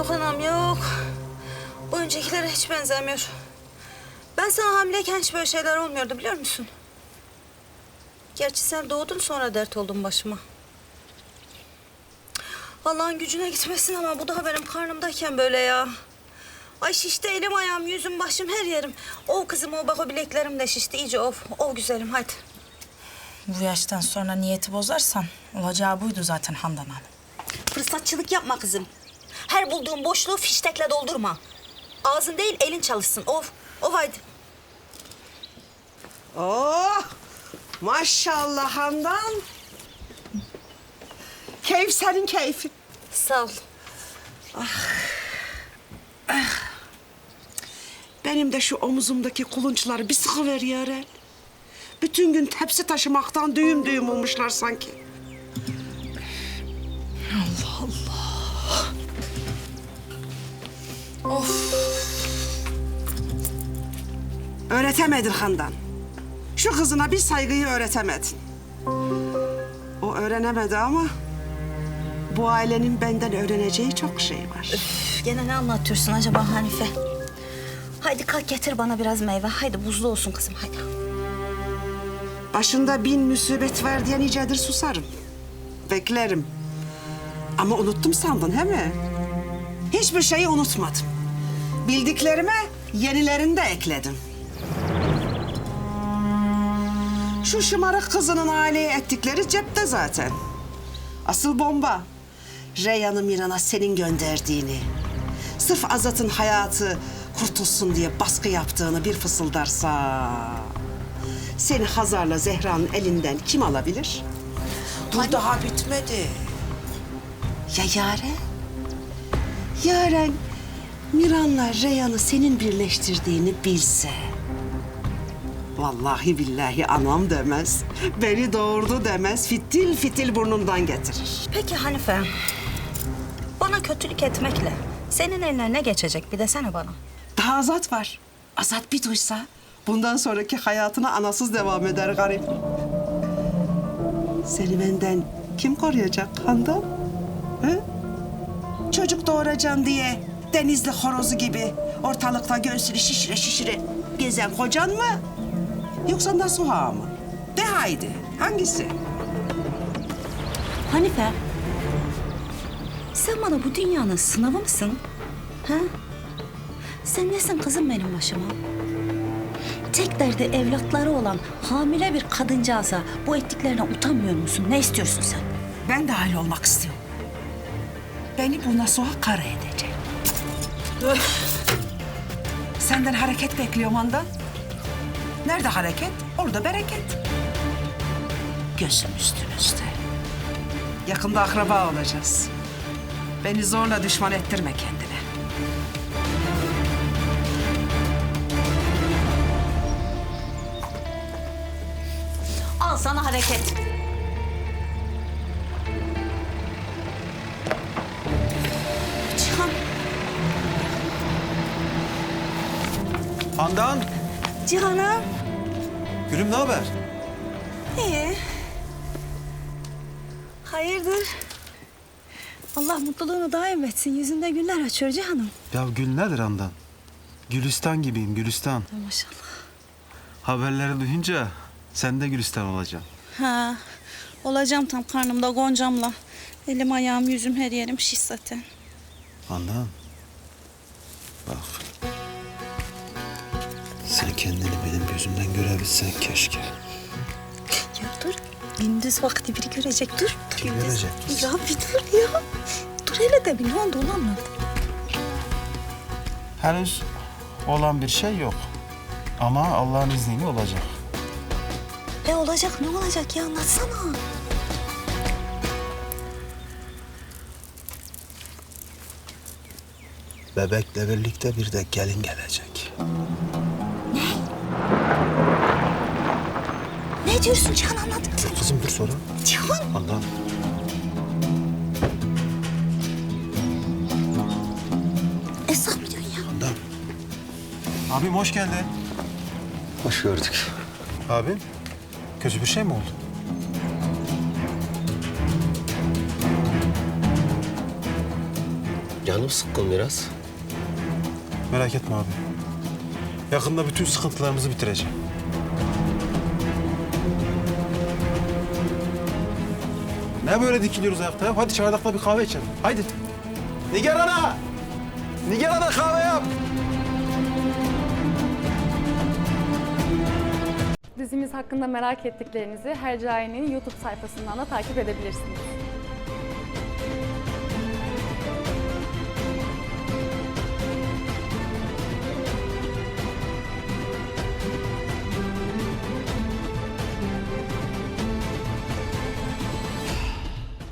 yok anam yok. Bu öncekilere hiç benzemiyor. Ben sana hamileyken hiç böyle şeyler olmuyordu biliyor musun? Gerçi sen doğdun sonra dert oldun başıma. Allah'ın gücüne gitmesin ama bu daha benim karnımdayken böyle ya. Ay şişti elim ayağım yüzüm başım her yerim. Ov kızım ov bak o bileklerim de şişti iyice ov. Ov güzelim hadi. Bu yaştan sonra niyeti bozarsan olacağı buydu zaten Handan Hanım. Fırsatçılık yapma kızım. Her bulduğun boşluğu fiştekle doldurma. Ağzın değil elin çalışsın. Of, of haydi. Oh! Maşallah Handan. Keyif senin keyfin. Sağ ol. Benim de şu omuzumdaki kulunçları bir sıkıver yaren. Bütün gün tepsi taşımaktan düğüm düğüm olmuşlar sanki. Of. Öğretemedin Handan. Şu kızına bir saygıyı öğretemedin. O öğrenemedi ama bu ailenin benden öğreneceği çok şey var. Üf, Gene ne anlatıyorsun acaba Hanife? Haydi kalk getir bana biraz meyve. Haydi buzlu olsun kızım haydi. Başında bin musibet var diye nicedir susarım. Beklerim. Ama unuttum sandın he mi? Hiçbir şeyi unutmadım. Bildiklerime yenilerini de ekledim. Şu şımarık kızının aileye ettikleri cepte zaten. Asıl bomba. Reyhan'ı Miran'a senin gönderdiğini. Sırf Azat'ın hayatı kurtulsun diye baskı yaptığını bir fısıldarsa... Seni Hazar'la Zehra'nın elinden kim alabilir? Dur daha bitmedi. Ya Yaren? Yaren Miran'la Reyhan'ı senin birleştirdiğini bilse... Vallahi billahi anam demez, beni doğurdu demez, fitil fitil burnundan getirir. Peki Hanife. Bana kötülük etmekle senin eline ne geçecek bir desene bana. Daha Azat var. Azat bir duysa bundan sonraki hayatına anasız devam eder garip. Seni benden kim koruyacak Handan? Hı? Çocuk doğuracaksın diye denizli horozu gibi ortalıkta göğsünü şişire şişire gezen kocan mı? Yoksa Nasuha mı? De haydi hangisi? Hanife. Sen bana bu dünyanın sınavı mısın? Ha? Sen nesin kızım benim başıma? Tek derdi evlatları olan hamile bir kadıncağıza bu ettiklerine utanmıyor musun? Ne istiyorsun sen? Ben dahil olmak istiyorum. Beni bu Nasuha kara edecek. Senden hareket bekliyorum Handan. Nerede hareket? Orada bereket. Gözüm üstünüzde. Yakında akraba olacağız. Beni zorla düşman ettirme kendine. Al sana hareket. Handan, Cihan'a. gülüm ne haber? İyi. Hayırdır? Allah mutluluğunu daim etsin. Yüzünde güller açıyor Cihan'ım. Ya gül nedir Handan? Gülistan gibiyim, Gülistan. Maşallah. Haberleri duyunca sen de Gülistan olacaksın. Ha, olacağım tam karnımda goncamla. Elim ayağım yüzüm her yerim şiş zaten. Handan, bak. Sen kendini benim gözümden görebilsen keşke. Ya dur. Gündüz vakti biri görecek. Dur. Kim Gündüz. görecek? Ya bir dur ya. Dur hele de bir ne oldu onu anlat. Henüz olan bir şey yok. Ama Allah'ın izniyle olacak. E olacak ne olacak ya anlatsana. Bebekle birlikte bir de gelin gelecek. Ne diyorsun Cihan anlat. Dur kızım dur sonra. Cihan. Handan. Esra mı diyorsun ya? Handan. Abim hoş geldin. Hoş gördük. Abim, kötü bir şey mi oldu? Canım sıkkın biraz. Merak etme abi. Yakında bütün sıkıntılarımızı bitireceğim. Ne böyle dikiliyoruz ayakta ya? Hadi çardakta bir kahve içelim. Haydi. Nigar ana! Nigar ana kahve yap! Dizimiz hakkında merak ettiklerinizi Hercai'nin YouTube sayfasından da takip edebilirsiniz.